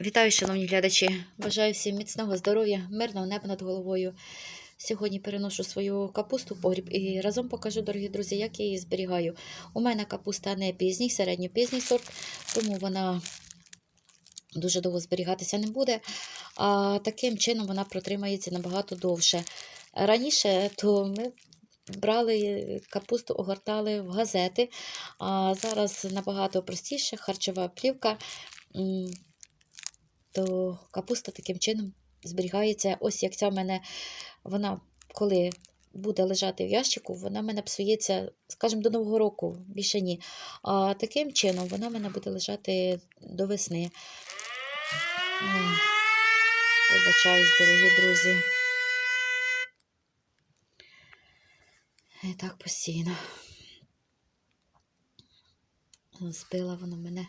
Вітаю, шановні глядачі! Бажаю всім міцного здоров'я, мирного неба над головою. Сьогодні переношу свою капусту в погріб і разом покажу, дорогі друзі, як я її зберігаю. У мене капуста не пізній, середньопізній сорт, тому вона дуже довго зберігатися не буде. А таким чином вона протримається набагато довше. Раніше то ми брали капусту, огортали в газети, а зараз набагато простіше харчова плівка. То капуста таким чином зберігається. Ось як ця в мене, вона коли буде лежати в ящику, вона в мене псується, скажімо, до Нового року, більше ні. А таким чином вона в мене буде лежати до весни. Вибачаюсь, дорогі друзі. І так постійно. Збила вона мене.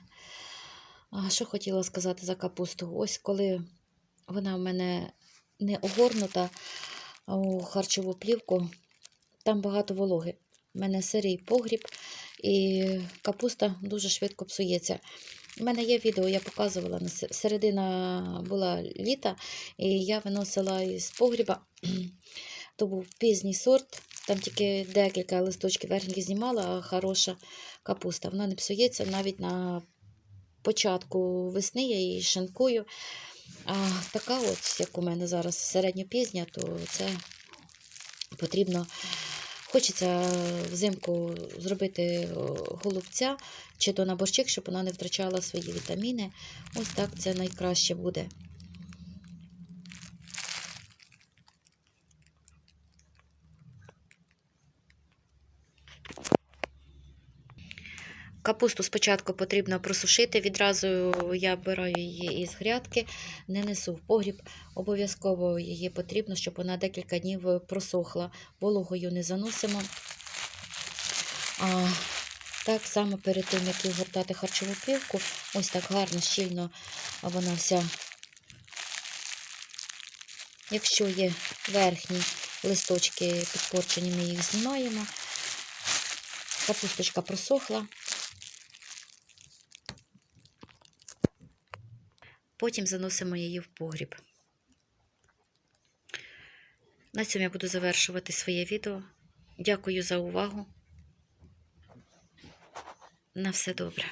А що хотіла сказати за капусту? Ось коли вона в мене не огорнута у харчову плівку, там багато вологи. У мене сирий погріб, і капуста дуже швидко псується. У мене є відео, я показувала, середина була літа, і я виносила із погріба. То був пізній сорт, там тільки декілька листочків верхніх знімала, а хороша капуста. Вона не псується навіть на початку весни я її шинкую. А така, от, як у мене зараз середньопізня, то це потрібно. Хочеться взимку зробити голубця чи то на борщик, щоб вона не втрачала свої вітаміни. Ось так це найкраще буде. Капусту спочатку потрібно просушити. Відразу я вбираю її із грядки, не несу в погріб. Обов'язково її потрібно, щоб вона декілька днів просохла. Вологою не заносимо. А, так само перед тим, як гортати харчову плівку, ось так гарно, щільно вона вся. Якщо є верхні листочки підпорчені, ми їх знімаємо. Капусточка просохла. Потім заносимо її в погріб. На цьому я буду завершувати своє відео. Дякую за увагу. На все добре.